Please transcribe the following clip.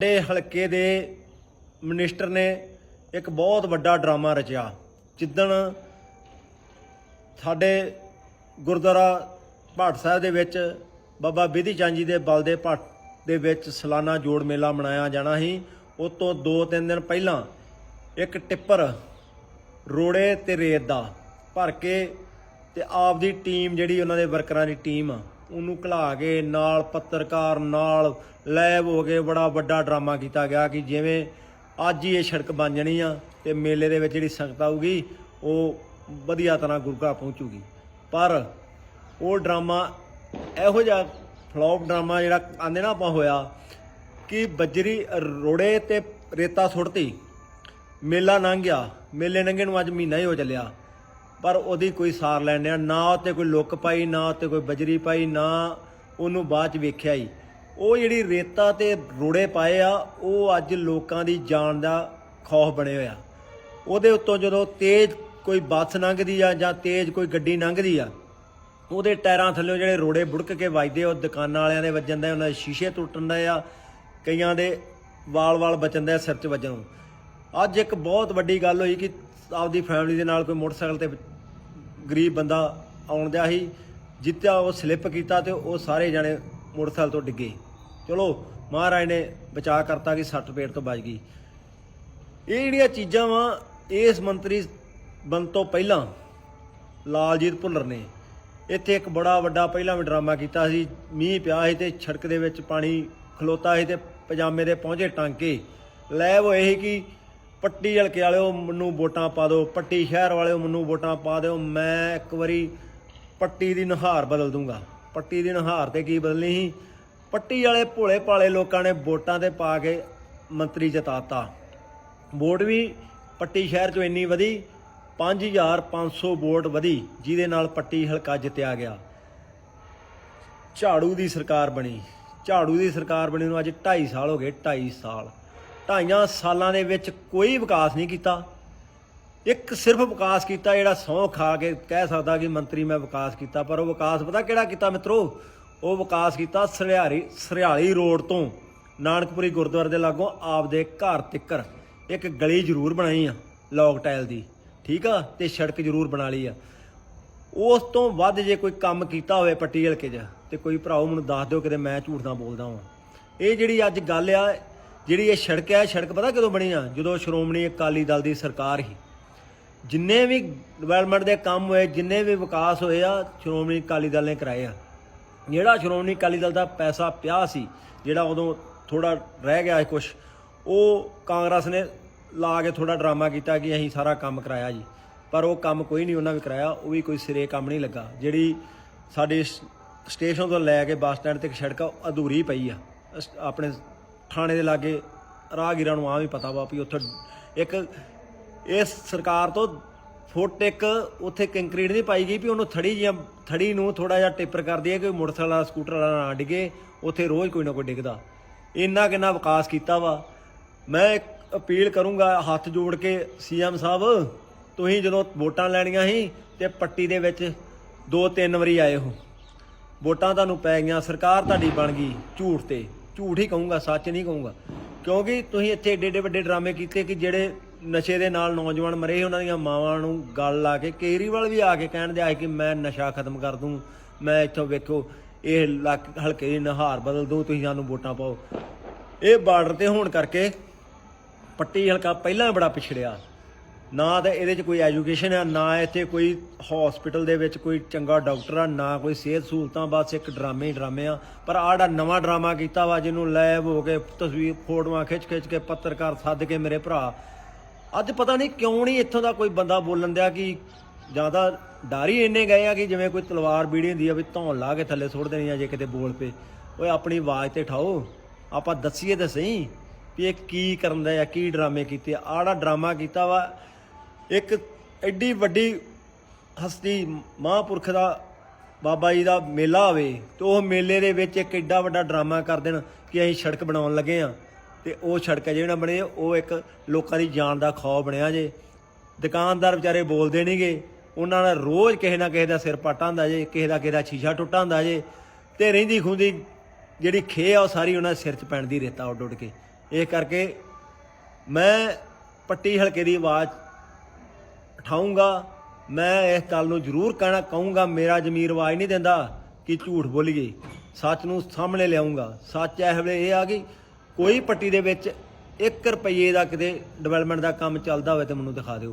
ਸਾਡੇ ਹਲਕੇ ਦੇ ਮਿਨਿਸਟਰ ਨੇ ਇੱਕ ਬਹੁਤ ਵੱਡਾ ਡਰਾਮਾ ਰਚਿਆ, ਜਿੱਦਣ ਸਾਡੇ ਗੁਰਦੁਆਰਾ ਭਾਟ ਸਾਹਿਬ ਦੇ ਵਿੱਚ ਬਾਬਾ ਬਿਧੀ ਚੰਦ ਜੀ ਦੇ ਬਲ ਦੇ ਭਾਟ ਦੇ ਵਿੱਚ ਸਾਲਾਨਾ ਜੋੜ ਮੇਲਾ ਮਨਾਇਆ ਜਾਣਾ ਸੀ। ਉਸ ਤੋਂ 2-3 ਦਿਨ ਪਹਿਲਾਂ ਇੱਕ ਟਿੱਪਰ ਰੋੜੇ ਤੇ ਰੇਤ ਦਾ ਭਰ ਕੇ ਤੇ ਆਪ ਦੀ ਟੀਮ ਜਿਹੜੀ ਉਹਨਾਂ ਦੇ ਵਰਕਰਾਂ ਦੀ ਟੀਮ ਆ ਉਹਨੂੰ ਘਲਾ ਕੇ ਨਾਲ ਪੱਤਰਕਾਰ ਨਾਲ ਲੈਬ ਹੋ ਕੇ ਬੜਾ ਵੱਡਾ ਡਰਾਮਾ ਕੀਤਾ ਗਿਆ ਕਿ ਜਿਵੇਂ ਅੱਜ ਹੀ ਇਹ ਸੜਕ ਬਣ ਜਾਣੀ ਆ ਤੇ ਮੇਲੇ ਦੇ ਵਿੱਚ ਜਿਹੜੀ ਸੰਗਤ ਆਊਗੀ, ਉਹ ਵਧੀਆ ਤਰ੍ਹਾਂ ਗੁਰੂ ਘਰ ਪਹੁੰਚੂਗੀ। ਪਰ ਉਹ ਡਰਾਮਾ ਇਹੋ ਜਿਹਾ ਫਲॉप ਡਰਾਮਾ ਜਿਹੜਾ ਆਂਦੇ ਨਾ ਆਪਾਂ ਹੋਇਆ ਕਿ ਬੱਜਰੀ ਰੋੜੇ ਤੇ ਰੇਤਾ ਸੁੱਟਤੀ, ਮੇਲਾ ਲੰਘ ਗਿਆ, ਮੇਲੇ ਲੰਘੇ ਨੂੰ ਅੱਜ ਮਹੀਨਾ ਹੀ ਹੋ ਚੱਲਿਆ। ਪਰ ਉਹਦੀ ਕੋਈ ਸਾਰ ਲੈਣ ਆ ਨਾ ਉੱਤੇ ਕੋਈ ਲੁੱਕ ਪਾਈ, ਨਾ ਉੱਤੇ ਕੋਈ ਬਜਰੀ ਪਾਈ, ਨਾ ਉਹਨੂੰ ਬਾਅਦ ਚ ਵੇਖਿਆ ਹੀ ਉਹ ਜਿਹੜੀ ਰੇਤਾ ਤੇ ਰੋੜੇ ਪਾਏ ਆ, ਉਹ ਅੱਜ ਲੋਕਾਂ ਦੀ ਜਾਨ ਦਾ ਖੌਫ ਬਣੇ ਹੋਇਆ ਉਹਦੇ ਉੱਤੋਂ ਜਦੋਂ ਤੇਜ਼ ਕੋਈ ਬੱਸ ਲੰਘਦੀ ਆ ਜਾਂ ਤੇਜ਼ ਕੋਈ ਗੱਡੀ ਲੰਘਦੀ ਆ, ਉਹਦੇ ਟਾਇਰਾਂ ਥੱਲੇ ਜਿਹੜੇ ਰੋੜੇ ਬੁੜਕ ਕੇ ਵੱਜਦੇ ਉਹ ਦੁਕਾਨਾਂ ਵਾਲਿਆਂ ਦੇ ਵੱਜਣ ਦਾ, ਉਹਨਾਂ ਦੇ ਸ਼ੀਸ਼ੇ ਟੁੱਟਣ ਦਾ ਆ, ਕਈਆਂ ਦੇ ਵਾਲ-ਵਾਲ ਬਚਣ ਦਾ, ਸਿਰ 'ਚ ਵੱਜਣ ਨੂੰ। ਅੱਜ ਇੱਕ ਬਹੁਤ ਵੱਡੀ ਗੱਲ ਹੋਈ ਕਿ ਆਪਦੀ ਫੈਮਿਲੀ ਦੇ ਨਾਲ ਕੋਈ ਮੋਟਰਸਾਈਕਲ ਤੇ ਗਰੀਬ ਬੰਦਾ ਆਉਣ ਦਿਆ ਸੀ, ਜਿੱਤਿਆ ਉਹ ਸਲਿੱਪ ਕੀਤਾ ਤੇ ਉਹ ਸਾਰੇ ਜਣੇ ਮੋਟਰਸਾਈਕਲ ਤੋਂ ਡਿੱਗੇ। ਚਲੋ, ਮਹਾਰਾਜ ਨੇ ਬਚਾ ਕਰਤਾ ਕਿ ਸੱਟ ਪੇਟ ਤੋਂ ਬਚ ਗਈ। ਇਹ ਜਿਹੜੀਆਂ ਚੀਜ਼ਾਂ ਵਾ, ਇਸ ਮੰਤਰੀ ਬਣ ਤੋਂ ਪਹਿਲਾਂ ਲਾਲਜੀਤ ਭੁੱਲਰ ਨੇ, ਇੱਥੇ ਇੱਕ ਬੜਾ ਵੱਡਾ ਪਹਿਲਾਂ ਵੀ ਡਰਾਮਾ ਕੀਤਾ ਸੀ। ਮੀਂਹ ਪਿਆ ਸੀ ਤੇ ਸੜਕ ਦੇ ਵਿੱਚ ਪਾਣੀ ਖਲੋਤਾ ਸੀ ਤੇ ਪਜਾਮੇ ਦੇ ਪਹੁੰਚੇ ਟਾਂਕੇ। ਲੈ ਉਹ ਇਹ ਕਿ ਪੱਟੀ ਹਲਕੇ ਵਾਲਿਓ ਮੈਨੂੰ ਵੋਟਾਂ ਪਾ ਦਿਓ, ਪੱਟੀ ਸ਼ਹਿਰ ਵਾਲਿਓ ਮੈਨੂੰ ਵੋਟਾਂ ਪਾ ਦਿਓ। ਮੈਂ ਇੱਕ ਵਾਰੀ ਪੱਟੀ ਦੀ ਨਹਾਰ ਬਦਲ ਦੂੰਗਾ। ਪੱਟੀ ਦੀ ਨਹਾਰ ਤੇ ਕੀ ਬਦਲਣੀ ਸੀ? ਪੱਟੀ ਵਾਲੇ ਭੋਲੇ ਭਾਲੇ ਲੋਕਾਂ ਨੇ ਵੋਟਾਂ ਤੇ ਪਾ ਕੇ ਮੰਤਰੀ ਜਿਤਾਤਾ। ਵੋਟ ਵੀ ਪੱਟੀ ਸ਼ਹਿਰ ਚੋਂ ਇੰਨੀ ਵਧੀ 5500 ਵੋਟ ਵਧੀ, ਜਿਹਦੇ ਨਾਲ ਪੱਟੀ ਹਲਕਾ ਜਿੱਤਿਆ ਗਿਆ। ਝਾੜੂ ਦੀ ਸਰਕਾਰ ਬਣੀ। ਝਾੜੂ ਦੀ ਸਰਕਾਰ ਬਣੀ ਨੂੰ ਅੱਜ 2.5 ਸਾਲ ਹੋ ਗਏ 2.5 ਸਾਲ। ਢਾਈਆਂ ਸਾਲਾਂ ਦੇ ਵਿੱਚ ਕੋਈ ਵਿਕਾਸ ਨਹੀਂ ਕੀਤਾ। ਇੱਕ ਸਿਰਫ ਵਿਕਾਸ ਕੀਤਾ ਜਿਹੜਾ ਸਹੁੰ ਖਾ ਕੇ ਕਹਿ ਸਕਦਾ ਕਿ ਮੰਤਰੀ ਮੈਂ ਵਿਕਾਸ ਕੀਤਾ, ਪਰ ਉਹ ਵਿਕਾਸ ਪਤਾ ਕਿਹੜਾ ਕੀਤਾ ਮਿੱਤਰੋ? ਉਹ ਵਿਕਾਸ ਕੀਤਾ ਸਰਿਆਰੀ ਸਰਿਆਲੀ ਰੋਡ ਤੋਂ, ਨਾਨਕਪੁਰੀ ਗੁਰਦੁਆਰੇ ਦੇ ਲਾਗੋਂ ਆਪਦੇ ਘਰ ਤਿੱਕਰ। ਇੱਕ ਗਲੀ ਜ਼ਰੂਰ ਬਣਾਈ ਆ, ਲੌਗ ਟਾਇਲ ਦੀ, ਠੀਕ ਆ? ਤੇ ਸੜਕ ਜ਼ਰੂਰ ਬਣਾ ਲਈ ਆ। ਉਸ ਤੋਂ ਵੱਧ ਜੇ ਕੋਈ ਕੰਮ ਕੀਤਾ ਹੋਵੇ ਪੱਟੀ ਹਲਕੇ 'ਚ, ਤੇ ਕੋਈ ਭਰਾਓ ਮੈਨੂੰ ਦੱਸ ਦਿਓ, ਕਿਤੇ ਮੈਂ ਝੂਠ ਨਾ ਬੋਲਦਾ ਹਾਂ ਇਹ ਜਿਹੜੀ ਅੱਜ ਗੱਲ ਆ ਜਿਹੜੀ ਇਹ ਸੜਕ ਹੈ ਸੜਕ ਪਤਾ ਕਦੋਂ ਬਣੀ ਆ? ਜਦੋਂ ਸ਼੍ਰੋਮਣੀ ਅਕਾਲੀ ਦਲ ਦੀ ਸਰਕਾਰ ਸੀ। ਜਿੰਨੇ ਵੀ ਡਿਵੈਲਪਮੈਂਟ ਦੇ ਕੰਮ ਹੋਏ ਜਿੰਨੇ ਵੀ ਵਿਕਾਸ ਹੋਏ ਆ ਸ਼੍ਰੋਮਣੀ ਅਕਾਲੀ ਦਲ ਨੇ ਕਰਾਏ ਆ। ਜਿਹੜਾ ਸ਼੍ਰੋਮਣੀ ਅਕਾਲੀ ਦਲ ਦਾ ਪੈਸਾ ਪਿਆ ਸੀ ਜਿਹੜਾ ਉਦੋਂ ਥੋੜਾ ਰਹਿ ਗਿਆ ਕੁਝ ਉਹ ਕਾਂਗਰਸ ਨੇ ਲਾ ਕੇ ਥੋੜਾ ਡਰਾਮਾ ਕੀਤਾ ਕਿ ਅਸੀਂ ਸਾਰਾ ਕੰਮ ਕਰਾਇਆ ਜੀ। ਪਰ ਉਹ ਕੰਮ ਕੋਈ ਨਹੀਂ ਉਹਨਾਂ ਵੀ ਕਰਾਇਆ ਉਹ ਵੀ ਕੋਈ ਸਿਰੇ ਕੰਮ ਨਹੀਂ ਲੱਗਾ। ਜਿਹੜੀ ਸਾਡੇ ਸ- ਸਟੇਸ਼ਨ ਤੋਂ ਲੈ ਕੇ ਬੱਸ ਸਟੈਂਡ ਤੱਕ ਸੜਕ ਆ, ਉਹ ਅਧੂਰੀ ਪਈ ਆ। ਆਪਣੇ ਥਾਣੇ ਦੇ ਲਾਗੇ ਰਾਹਗੀਰਾਂ ਨੂੰ ਆ ਵੀ ਪਤਾ ਵਾ ਵੀ ਉੱਥੇ ਇੱਕ ਇਸ ਸਰਕਾਰ ਤੋਂ ਫੁੱਟ ਇੱਕ ਉੱਥੇ ਕੰਕਰੀਟ ਨਹੀਂ ਪਾਈ ਗਈ ਵੀ ਉਹਨੂੰ ਥੜੀ ਜਾਂ ਥੜੀ ਨੂੰ ਥੋੜਾ ਜਿਹਾ ਟਿੱਪਰ ਕਰਦੀ ਹੈ ਕਿ ਮੋਟਰਸਾਈਕਲ ਵਾਲਾ, ਸਕੂਟਰ ਵਾਲਾ ਨਾ ਡਿੱਗੇ, ਉੱਥੇ ਰੋਜ਼ ਕੋਈ ਨਾ ਕੋਈ ਡਿੱਗਦਾ। ਇੰਨਾ ਕਿੰਨਾ ਵਿਕਾਸ ਕੀਤਾ ਵਾ। ਮੈਂ ਇੱਕ ਅਪੀਲ ਕਰੂੰਗਾ ਹੱਥ ਜੋੜ ਕੇ ਸੀਐਮ ਸਾਹਿਬ, ਤੁਸੀਂ ਜਦੋਂ ਵੋਟਾਂ ਲੈਣੀਆਂ ਸੀ ਤੇ ਪੱਟੀ ਦੇ ਵਿੱਚ ਦੋ ਤਿੰਨ ਵਾਰੀ ਆਏ ਹੋ। ਵੋਟਾਂ ਤੁਹਾਨੂੰ ਪੈ ਗਈਆਂ, ਸਰਕਾਰ ਤੁਹਾਡੀ ਬਣ ਗਈ ਝੂਠ ਤੇ। ਝੂਠ ਹੀ ਕਹੂੰਗਾ, ਸੱਚ ਨਹੀਂ ਕਹੂੰਗਾ। ਕਿਉਂਕਿ ਤੁਸੀਂ ਇੱਥੇ ਏਡੇ ਏਡੇ ਵੱਡੇ ਡਰਾਮੇ ਕੀਤੇ ਕਿ ਜਿਹੜੇ ਨਸ਼ੇ ਦੇ ਨਾਲ ਨੌਜਵਾਨ ਮਰੇ ਉਹਨਾਂ ਦੀਆਂ ਮਾਵਾਂ ਨੂੰ ਗੱਲ ਲਾ ਕੇ ਕੇਜਰੀਵਾਲ ਵੀ ਆ ਕੇ ਕਹਿਣ ਦੇ ਆਏ ਕਿ ਮੈਂ ਨਸ਼ਾ ਖਤਮ ਕਰ ਦੂੰ, ਮੈਂ ਇੱਥੋਂ ਵੇਖੋ, ਇਹ ਇਲਾਕ- ਹਲਕੇ ਦੀ ਨਹਾਰ ਬਦਲ ਦੂੰ, ਤੁਸੀਂ ਸਾਨੂੰ ਵੋਟਾਂ ਪਾਓ। ਇਹ ਬਾਰਡਰ ਤੇ ਹੋਣ ਕਰਕੇ ਪੱਟੀ ਹਲਕਾ ਪਹਿਲਾਂ ਬੜਾ ਪਿਛੜਿਆ। ਨਾ ਤਾਂ ਇਹਦੇ 'ਚ ਕੋਈ ਐਜੂਕੇਸ਼ਨ ਆ, ਨਾ ਇੱਥੇ ਕੋਈ ਹਸਪੀਟਲ ਦੇ ਵਿੱਚ ਕੋਈ ਚੰਗਾ ਡਾਕਟਰ ਆ, ਨਾ ਕੋਈ ਸਿਹਤ ਸਹੂਲਤਾਂ, ਬਸ ਇੱਕ ਡਰਾਮੇ ਹੀ ਡਰਾਮੇ ਆ। ਪਰ ਆੜਾ ਨਵਾਂ ਡਰਾਮਾ ਕੀਤਾ ਵਾ, ਜਿਹਨੂੰ ਲੈਬ ਹੋ ਕੇ ਤਸਵੀਰ, ਫੋਟੋਆਂ ਖਿੱਚ ਖਿੱਚ ਕੇ ਪੱਤਰਕਾਰ ਸੱਦ ਕੇ ਮੇਰੇ ਭਰਾ, ਅੱਜ ਪਤਾ ਨਹੀਂ ਕਿਉਂ ਨਹੀਂ ਇੱਥੋਂ ਦਾ ਕੋਈ ਬੰਦਾ ਬੋਲਣ ਦਿਆ ਕਿ ਜ਼ਿਆਦਾ ਡਰ ਹੀ ਇੰਨੇ ਗਏ ਆ ਕਿ ਜਿਵੇਂ ਕੋਈ ਤਲਵਾਰ ਬੀੜੀ ਹੁੰਦੀ ਆ ਵੀ ਧੌਣ ਲਾ ਕੇ ਥੱਲੇ ਸੁੱਟ ਦੇਣੀ ਆ ਜੇ ਕਿਤੇ ਬੋਲ ਪਏ। ਓਏ ਆਪਣੀ ਆਵਾਜ਼ ਤੇ ਠਾਓ, ਆਪਾਂ ਦੱਸੀਏ ਤਾਂ ਸਹੀ ਵੀ ਇਹ ਕੀ ਕਰਨ ਦਾ ਆ, ਕੀ ਡਰਾਮੇ ਕੀਤੇ ਆ। ਆੜਾ ਡਰਾਮਾ ਕੀਤਾ ਵਾ ਇੱਕ ਐਡੀ ਵੱਡੀ ਹਸਤੀ ਮਹਾਂਪੁਰਖ ਦਾ ਬਾਬਾ ਜੀ ਦਾ ਮੇਲਾ ਹੋਵੇ ਤੇ ਉਹ ਮੇਲੇ ਦੇ ਵਿੱਚ ਇੱਕ ਐਡਾ ਵੱਡਾ ਡਰਾਮਾ ਕਰ ਦੇਣ ਕਿ ਅਸੀਂ ਸੜਕ ਬਣਾਉਣ ਲੱਗੇ ਆ ਤੇ ਉਹ ਸੜਕ ਜਿਹੜਾ ਬਣੇ, ਉਹ ਇੱਕ ਲੋਕਾਂ ਦੀ ਜਾਨ ਦਾ ਖੌਫ ਬਣਿਆ ਜੇ। ਦੁਕਾਨਦਾਰ ਵਿਚਾਰੇ ਬੋਲਦੇ ਨਹੀਂਗੇ ਉਹਨਾਂ ਦਾ ਰੋਜ਼ ਕਿਸੇ ਨਾ ਕਿਸੇ ਦਾ ਸਿਰ ਪਾਟਾ ਹੁੰਦਾ ਜੇ, ਕਿਸੇ ਦਾ ਕਿਸੇ ਦਾ ਸ਼ੀਸ਼ਾ ਟੁੱਟਾ ਹੁੰਦਾ ਜੇ। ਤੇ ਰਹਿੰਦੀ ਖੁੰਦੀ ਜਿਹੜੀ ਖੇ ਆ ਉਹ ਸਾਰੀ ਉਹਨਾਂ ਦੇ ਸਿਰ 'ਚ ਪੈਣ ਦੀ ਰੇਤਾ ਉੱਡ ਉੱਡ ਕੇ। ਇਹ ਕਰਕੇ ਮੈਂ ਪੱਟੀ ਹਲਕੇ ਦੀ ਆਵਾਜ਼ ਉਠਾਊਂਗਾ ਮੈਂ ਇਸ ਗੱਲ ਨੂੰ ਜ਼ਰੂਰ ਕਹਿਣਾ ਕਹੂੰਗਾ, ਮੇਰਾ ਜ਼ਮੀਰ ਆਵਾਜ਼ ਨਹੀਂ ਦਿੰਦਾ ਕਿ ਝੂਠ ਬੋਲੀਏ। ਸੱਚ ਨੂੰ ਸਾਹਮਣੇ ਲਿਆਉਂਗਾ ਸੱਚ ਇਹ ਵੇਲੇ ਇਹ ਆ ਕਿ ਕੋਈ ਪੱਟੀ ਦੇ ਵਿੱਚ 1 ਰੁਪਏ ਦਾ ਕਿਤੇ ਡਿਵੈਲਪਮੈਂਟ ਦਾ ਕੰਮ ਚੱਲਦਾ ਹੋਵੇ ਤੇ ਮੈਨੂੰ ਦਿਖਾ ਦਿਓ।